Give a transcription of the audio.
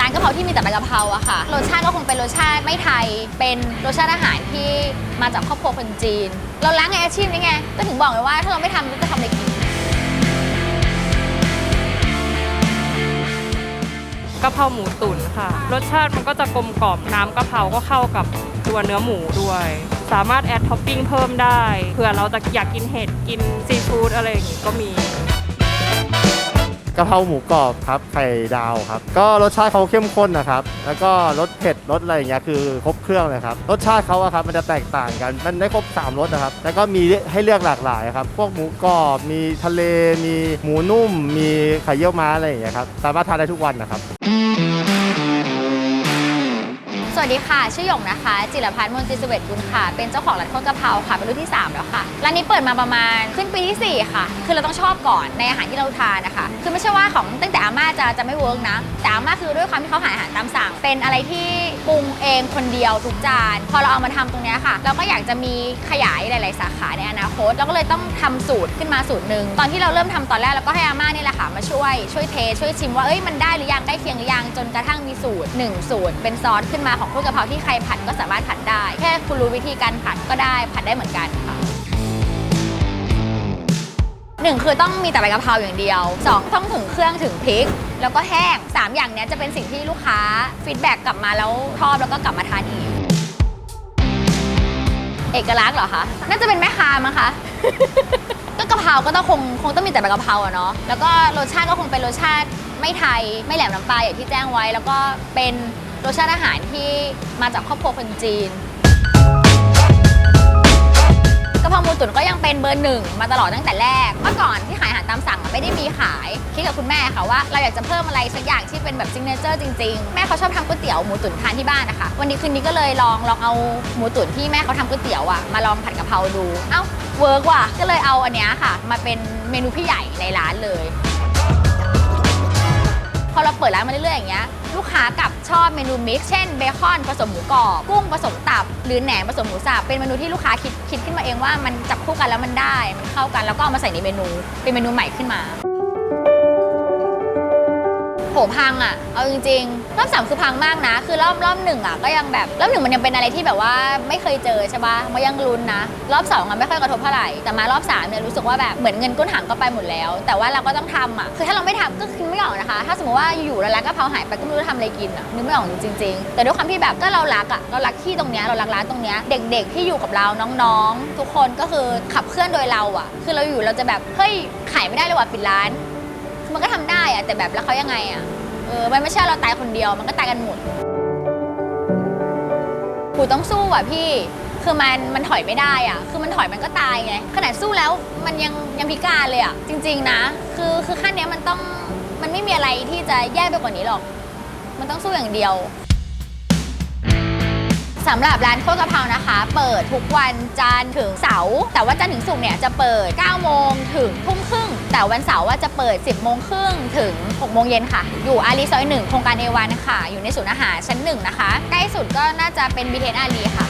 ร้านกะเพราที่มีแต่ใบกะเพราอะค่ะ รสชาติก็คงเป็นรสชาติไม่ไทย เป็นรสชาติอาหารที่มาจากครอบครัวคนจีน เราล้างในอาชีพนี้ไง ก็ถึงบอกเลยว่าถ้าเราไม่ทำเราจะทำอะไรกินกะเพราหมูตุ๋นค่ะ รสชาติมันก็จะกลมกล่อมน้ำกะเพราก็เข้ากับตัวเนื้อหมูด้วย สามารถแอดท็อปปิ้งเพิ่มได้เผื่อเราจะอยากกินเห็ดกินซีฟู้ดอะไรอย่างงี้ก็มี กะเพราหมูกรอบครับไข่ดาวครับ ก็รสชาติเขาเข้มข้นนะครับ แล้วก็รสเผ็ดรสอะไรอย่างเงี้ยคือครบเครื่องเลยครับรสชาติเขาอะครับมันจะแตกต่างกันมันได้ครบ3รสนะครับแล้วก็มีให้เลือกหลากหลายครับพวกหมูกรอบมีทะเลมีหมูนุ่ม มีไข่เยี่ยวม้าอะไรอย่างเงี้ยครับสามารถทานได้ทุกวันนะครับ สวัสดีค่ะ ชื่อหยงนะคะ จิรพัฒน์มนตรีสเวตกุลค่ะ เป็นเจ้าของร้านข้าวกะเพราค่ะเป็นรุ่นที่ 3 แล้วค่ะ ร้านนี้เปิดมาประมาณขึ้นปีที่ 4 ค่ะ คือเราต้องชอบก่อนในอาหารที่เราทานนะคะ คือไม่ใช่ว่าของตั้งแต่อาม่าจะจะไม่เวิร์กนะ แต่อาม่าคือด้วยความที่เขาหาอาหารตามสั่ง เป็นอะไรที่ปรุงเองคนเดียวทุกจาน พอเราเอามาทำตรงนี้ค่ะ เราก็อยากจะมีขยายหลาย ๆ สาขาในอนาคต เราก็เลยต้องทำสูตรขึ้นมาสูตรหนึ่ง ตอนที่เราเริ่มทำตอนแรกเราก็ให้อาม่านี่แหละค่ะมาช่วยช่วยเทช่วยชิมว่าเอ้ยมันได้หรือยังใกล้เคียงหรือยังจนกระทั่งมีสูตรหนึ่งสูตรเป็นซอสขึ้นมาของข้าวกะเพราที่ใครผัดก็สามารถผัดได้ แค่คุณรู้วิธีการผัดก็ได้ผัดได้เหมือนกันค่ะหนึ่งคือต้องมีแต่ใบกะเพราอย่างเดียวสองต้องถึงเครื่องถึงพริก แล้วก็แห้งสามอย่างนี้จะเป็นสิ่งที่ลูกค้าฟีดแบ็กกลับมาแล้วชอบแล้วก็กลับมาทานอีก เอกลักษณ์เหรอคะ น่าจะเป็นแม่ค้ามั้งคะก็กะเพราก็ต้องคงคงต้องมีแต่ใบกะเพราอะเนาะ แล้วก็รสชาติก็คงเป็นรสชาติไม่ไทยไม่แหลมน้ำปลาอย่างที่แจ้งไว้ แล้วก็เป็น รสชาติอาหารที่มาจากครอบครัวคนจีนกะเพราหมูตุ๋นก็ยังเป็นเบอร์หนึ่งมาตลอดตั้งแต่แรก เมื่อก่อนที่ขายอาหารตามสั่งอะไม่ได้มีขาย คิดกับคุณแม่ค่ะว่าเราอยากจะเพิ่มอะไรสักอย่างที่เป็นแบบซิงเกิลเจอร์จริงๆ แม่เขาชอบทำก๋วยเตี๋ยวหมูตุ๋นทานที่บ้านนะคะ วันนี้คืนนี้ก็เลยลองลองเอาหมูตุ๋นที่แม่เขาทำก๋วยเตี๋ยวอะมาลองผัดกะเพราดู เอ้าเวิร์กว่ะ ก็เลยเอาอันเนี้ยค่ะ มาเป็นเมนูพี่ใหญ่ในร้านเลย พอเราเปิดร้านมาเรื่อยๆอย่างเงี้ย ลูกค้ากลับชอบเมนูมิกซ์เช่นเบคอนผสมหมูกรอบกุ้งผสมตับ หรือแหนมผสมหมูสับเป็นเมนูที่ลูกค้าคิดคิดขึ้นมาเองว่ามันจับคู่กันแล้วมันได้มันเข้ากันแล้วก็เอามาใส่ในเมนู เป็นเมนูใหม่ขึ้นมา โหพังอะ เอาจริงๆ รอบสามคือพังมากนะ คือรอบรอบหนึ่งอะก็ยังแบบรอบหนึ่งมันยังเป็นอะไรที่แบบว่าไม่เคยเจอใช่ปะมันยังลุ้นนะ รอบสองอะไม่ค่อยกระทบเท่าไหร่ แต่มารอบสามเนี่ยรู้สึกว่าแบบเหมือนเงินก้นถังก็ไปหมดแล้ว แต่ว่าเราก็ต้องทำอะ คือถ้าเราไม่ทำก็คือไม่ออกนะคะ ถ้าสมมติว่าอยู่ๆแล้วร้านกะเพราหายไปก็ไม่รู้จะทำอะไรกินอะนึกไม่ออกจริง ๆ แต่ด้วยความที่แบบก็เรารักอะ เรารักที่ตรงเนี้ย เรารักร้านตรงเนี้ย เด็ก ๆ ที่อยู่กับเราน้องๆ ทุกคนก็คือขับเคลื่อนโดยเราอะ คือเราอยู่เราจะแบบ เฮ้ย ขายไม่ได้เลยว่ะปิดร้าน มันก็ทำได้อะแต่แบบแล้วเขายังไงอะเออมันไม่ใช่เราตายคนเดียว มันก็ตายกันหมดกูต้องสู้อะพี่คือมันมันถอยไม่ได้อะคือมันถอยมันก็ตายไงขนาดสู้แล้วมันยังยังพิการเลยอะจริง ๆ นะ คือคือขั้นเนี้ยมันต้องมันไม่มีอะไรที่จะแย่ไปกว่านี้หรอก มันต้องสู้อย่างเดียว สำหรับร้านโคตรกะเพรานะคะ เปิดทุกวันจันทร์ถึงเสาร์แต่ว่าจันทร์ถึงศุกร์เนี่ยจะเปิด 9 โมงถึงทุ่มครึ่ง แต่วันเสาร์ว่าจะเปิด 10 โมงครึ่งถึง 6 โมงเย็นค่ะ อยู่อารีซอยหนึ่งโครงการเอวันค่ะ อยู่ในศูนย์อาหารชั้นหนึ่งนะคะ ใกล้สุดก็น่าจะเป็นบีเทนอารีค่ะ